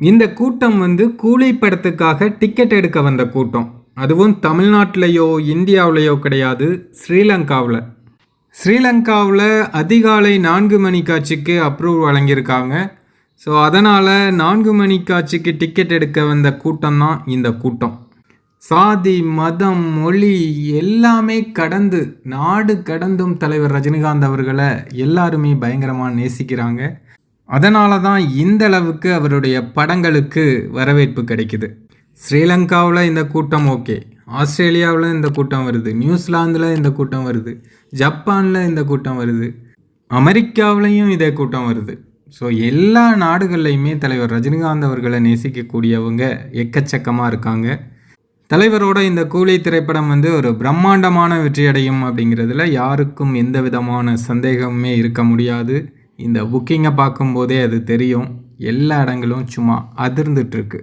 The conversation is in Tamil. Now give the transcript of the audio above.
இந்த கூட்டம் வந்து கூலி படத்துக்காக டிக்கெட் எடுக்க வந்த கூட்டம். அதுவும் தமிழ்நாட்டிலையோ இந்தியாவிலையோ கிடையாது ஸ்ரீலங்காவில். ஸ்ரீலங்காவில் அதிகாலை நான்கு மணி காட்சிக்கு அப்ரூவ் வழங்கியிருக்காங்க. ஸோ அதனால் நான்கு மணி காட்சிக்கு டிக்கெட் எடுக்க வந்த கூட்டம் தான் இந்த கூட்டம். சாதி மதம் மொழி எல்லாமே கடந்து நாடு கடந்தும் தலைவர் ரஜினிகாந்த் அவர்களை எல்லாருமே பயங்கரமாக நேசிக்கிறாங்க. அதனால தான் இந்த அளவுக்கு அவருடைய படங்களுக்கு வரவேற்பு கிடைக்குது. ஸ்ரீலங்காவில் இந்த கூட்டம் ஓகே. ஆஸ்திரேலியாவில் இந்த கூட்டம் வருது. நியூசிலாந்தில் இந்த கூட்டம் வருது. ஜப்பானில் இந்த கூட்டம் வருது. அமெரிக்காவிலையும் இதே கூட்டம் வருது. ஸோ எல்லா நாடுகள்லையுமே தலைவர் ரஜினிகாந்த் அவர்களை நேசிக்கக்கூடியவங்க எக்கச்சக்கமாக இருக்காங்க. தலைவரோட இந்த கூலி திரைப்படம் வந்து ஒரு பிரம்மாண்டமான வெற்றியடையும் அப்படிங்கிறதுல யாருக்கும் எந்த விதமான சந்தேகமுமே இருக்க முடியாது. இந்த புக்கிங்கை பார்க்கும்போதே அது தெரியும். எல்லா இடங்களும் சும்மா அதிர்ந்துட்டுருக்கு